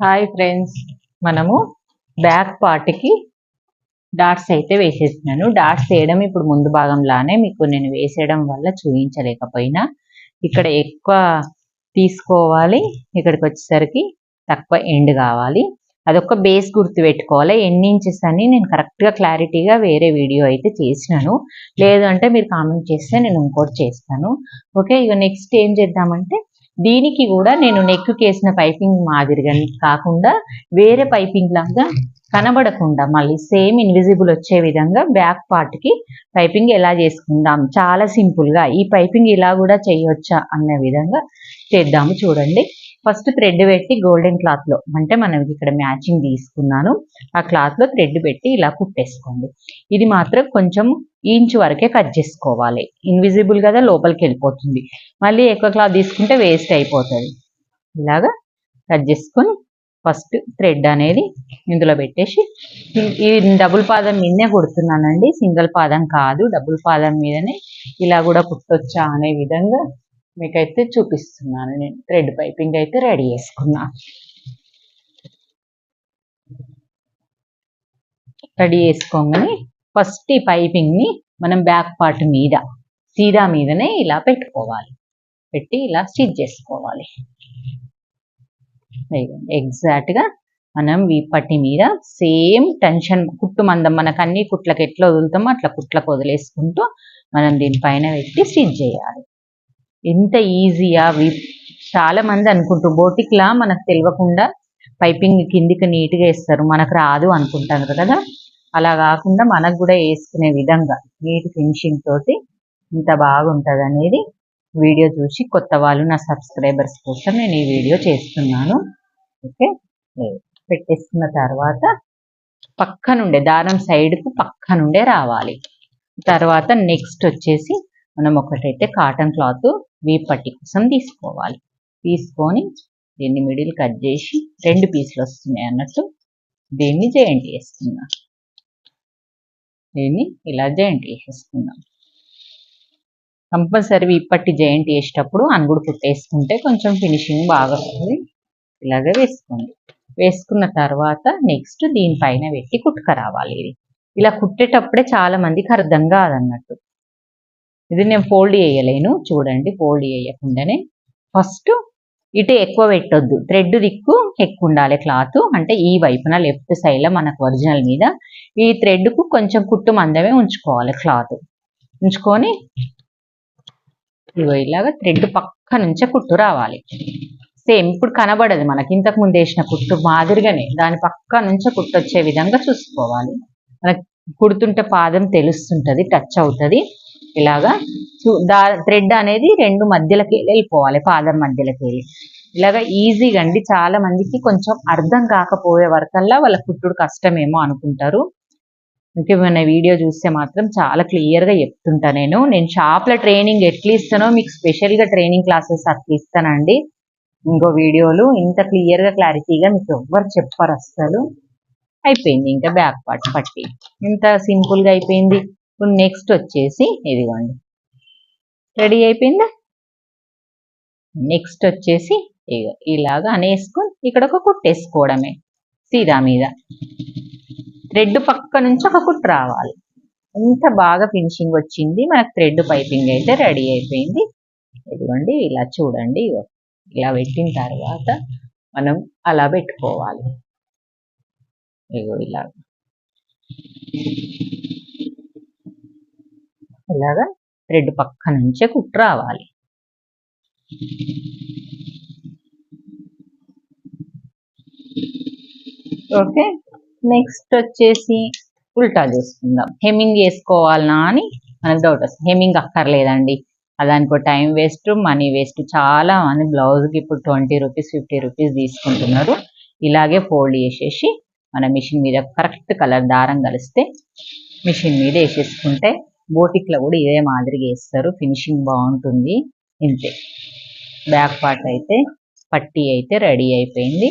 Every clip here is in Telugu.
హాయ్ ఫ్రెండ్స్ మనము బ్యాక్ పార్ట్కి డాట్స్ అయితే వేసేసినాను. డాట్స్ వేయడం ఇప్పుడు ముందు భాగంలానే మీకు నేను వేసేయడం వల్ల చూపించలేకపోయినా. ఇక్కడ ఎక్కువ తీసుకోవాలి. ఇక్కడికి వచ్చేసరికి తక్కువ ఎండ్ కావాలి. అదొక బేస్ గుర్తు పెట్టుకోవాలి. ఎన్ని ఇంచెస్ అని నేను కరెక్ట్గా క్లారిటీగా వేరే వీడియో అయితే చేసినాను. లేదంటే మీరు కామెంట్ చేస్తే నేను ఇంకోటి చేస్తాను. ఓకే ఇక నెక్స్ట్ ఏం చేద్దామంటే దీనికి కూడా నేను నెక్కుకేసిన పైపింగ్ మాదిరిగా కాకుండా వేరే పైపింగ్ లాగా కనబడకుండా మళ్ళీ సేమ్ ఇన్విజిబుల్ వచ్చే విధంగా బ్యాక్ పార్ట్కి పైపింగ్ ఎలా చేసుకుందాం? చాలా సింపుల్గా ఈ పైపింగ్ ఇలా కూడా చేయొచ్చా అన్న విధంగా చేద్దాము చూడండి. ఫస్ట్ థ్రెడ్ పెట్టి గోల్డెన్ క్లాత్లో అంటే మనం ఇక్కడ మ్యాచింగ్ తీసుకున్నాను. ఆ క్లాత్లో థ్రెడ్ పెట్టి ఇలా కుట్టేసుకోండి. ఇది మాత్రం కొంచెం ఇంచ్ వరకే కట్ చేసుకోవాలి. ఇన్విజిబుల్ కదా లోపలికి వెళ్ళిపోతుంది. మళ్ళీ ఎక్కువ క్లాత్ తీసుకుంటే వేస్ట్ అయిపోతుంది. ఇలాగా కట్ చేసుకొని ఫస్ట్ థ్రెడ్ అనేది ఇందులో పెట్టేసి ఈ డబుల్ పాదం మీదనే కుడుతున్నానండి. సింగిల్ పాదం కాదు డబుల్ పాదం మీదనే ఇలా కూడా కుట్టొచ్చా అనే విధంగా మీకైతే చూపిస్తున్నాను. నేను థ్రెడ్ పైపింగ్ అయితే రెడీ చేసుకున్నా. రెడీ చేసుకోగానే ఫస్ట్ ఈ పైపింగ్ని మనం బ్యాక్ పార్ట్ మీద సీదా మీదనే ఇలా పెట్టుకోవాలి. పెట్టి ఇలా స్టిచ్ చేసుకోవాలి. ఎగ్జాక్ట్ మనం మనం పట్టి మీద సేమ్ టెన్షన్ కుట్టు మందం మనకు అన్ని కుట్లకు ఎట్లా వదులుతామో అట్లా కుట్లకు వదిలేసుకుంటూ మనం దీనిపైన పెట్టి స్టిచ్ చేయాలి. ఎంత ఈజీయా చాలా మంది అనుకుంటారు బోటిక్లా మనకు తెలియకుండా పైపింగ్ కిందికి నీట్గా వేస్తారు. మనకు రాదు అనుకుంటారు కదా? అలా కాకుండా మనకు కూడా వేసుకునే విధంగా నీట్ ఫినిషింగ్ తోటి ఇంత బాగుంటుంది అనేది వీడియో చూసి కొత్త వాళ్ళు నా సబ్స్క్రైబర్స్ కోసం నేను ఈ వీడియో చేస్తున్నాను. ఓకే? పెట్టేసుకున్న తర్వాత పక్క నుండే దారం సైడ్కు పక్క నుండే రావాలి. తర్వాత నెక్స్ట్ వచ్చేసి మనం ఒకటైతే కాటన్ క్లాత్ వీపట్టి కోసం తీసుకోవాలి. తీసుకొని దీన్ని మిడిల్ కట్ చేసి రెండు పీసులు వస్తున్నాయి అన్నట్టు దీన్ని జాయింట్ చేస్తున్నాను దీన్ని ఇలా జాయింట్ చేసేసుకుందాం. కంపల్సరీ ఇప్పటి జాయింట్ చేసేటప్పుడు అనుగుడు కుట్టేసుకుంటే కొంచెం ఫినిషింగ్ బాగా వస్తుంది. ఇలాగే వేసుకోండి. వేసుకున్న తర్వాత నెక్స్ట్ దీనిపైన పెట్టి కుట్టుకరావాలి ఇది. ఇలా కుట్టేటప్పుడే చాలా మందికి అర్థం కాదన్నట్టు. ఇది నేను ఫోల్డ్ చేయలేను. చూడండి ఫోల్డ్ చేయకుండానే ఫస్ట్ ఇటు ఎక్కువ పెట్టొద్దు. థ్రెడ్ దిక్కు ఎక్కువ ఉండాలి క్లాత్. అంటే ఈ వైపున లెఫ్ట్ సైడ్లో మనకు ఒరిజినల్ మీద ఈ థ్రెడ్కు కొంచెం కుట్టు మందమే ఉంచుకోవాలి క్లాత్. ఉంచుకొని ఇగో ఇలాగా థ్రెడ్ పక్క నుంచే కుట్టు రావాలి. సేమ్ ఇప్పుడు కనబడదు మనకి. ఇంతకు ముందు వేసిన కుట్టు మాదిరిగానే దాని పక్క నుంచే కుట్టు వచ్చే విధంగా చూసుకోవాలి. మనకి కుడుతుంటే పాదం తెలుస్తుంటది టచ్ అవుతుంది. ఇలాగా దా థ్రెడ్ అనేది రెండు మధ్యలోకి వెళ్ళిపోవాలి పాదం మధ్యలోకి వెళ్ళి. ఇలాగా ఈజీగా అండి. చాలా మందికి కొంచెం అర్థం కాకపోయే వరకల్లా వాళ్ళ కుట్టుడు కష్టమేమో అనుకుంటారు. ఇంకేమైనా వీడియో చూస్తే మాత్రం చాలా క్లియర్గా చెప్తుంటా నేను. నేను షాప్లో ట్రైనింగ్ ఎట్లా ఇస్తానో మీకు స్పెషల్గా ట్రైనింగ్ క్లాసెస్ అట్లా ఇస్తానండి. ఇంకో వీడియోలు ఇంత క్లియర్గా క్లారిటీగా మీకు ఎవ్వరు చెప్పరు అస్సలు. అయిపోయింది ఇంకా బ్యాక్ పార్ట్ పట్టి. ఇంత సింపుల్గా అయిపోయింది. ఇప్పుడు నెక్స్ట్ వచ్చేసి ఇదిగోండి. రెడీ అయిపోయిందా? నెక్స్ట్ వచ్చేసి ఇలాగా అనేసుకొని ఇక్కడ ఒక కుట్టేసుకోవడమే సీదా మీద. థ్రెడ్ పక్క నుంచి ఒక కుట్టు రావాలి. ఎంత బాగా ఫినిషింగ్ వచ్చింది. మనకు థ్రెడ్ పైపింగ్ అయితే రెడీ అయిపోయింది. ఇదిగోండి ఇలా చూడండి. ఇలా పెట్టిన తర్వాత మనం అలా పెట్టుకోవాలి. ఇగో ఇలా. ఇలాగా రెడ్ పక్క నుంచే కుట్టు రావాలి. ఓకే నెక్స్ట్ వచ్చేసి ఉల్టా చూసుకుందాం. హెమ్మింగ్ చేసుకోవాలనా అని మనకు డౌట్ వస్తుంది. హెమ్మింగ్ అక్కర్లేదండి. దానికి టైం వేస్ట్ మనీ వేస్ట్ చాలా మంది బ్లౌజ్కి ఇప్పుడు ట్వంటీ రూపీస్ ఫిఫ్టీ రూపీస్ తీసుకుంటున్నారు. ఇలాగే ఫోల్డ్ చేసేసి మన మిషన్ మీద కరెక్ట్ కలర్ దారం కలిస్తే మిషన్ మీద వేసేసుకుంటే బోటిక్లో కూడా ఇదే మాదిరిగా వేస్తారు. ఫినిషింగ్ బాగుంటుంది. ఇంతే. బ్యాక్ పార్ట్ అయితే పట్టీ అయితే రెడీ అయిపోయింది.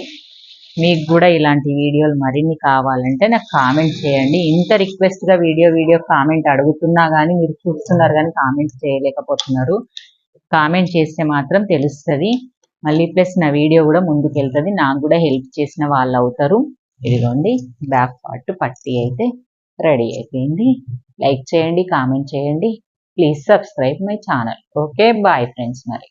మీకు కూడా ఇలాంటి వీడియోలు మరిన్ని కావాలంటే నాకు కామెంట్ చేయండి. ఇంత రిక్వెస్ట్గా వీడియో వీడియో కామెంట్ అడుగుతున్నా కానీ మీరు చూస్తున్నారు కానీ కామెంట్ చేయలేకపోతున్నారు. కామెంట్ చేస్తే మాత్రం తెలుస్తుంది. మళ్ళీ ప్లస్ నా వీడియో కూడా ముందుకు వెళ్తుంది నాకు కూడా హెల్ప్ చేసిన వాళ్ళు అవుతారు. ఇదిగోండి బ్యాక్ పార్ట్ పట్టి అయితే రెడీ అయిపోయింది. లైక్ చేయండి కామెంట్ చేయండి. Please subscribe my channel. Okay bye friends మరి.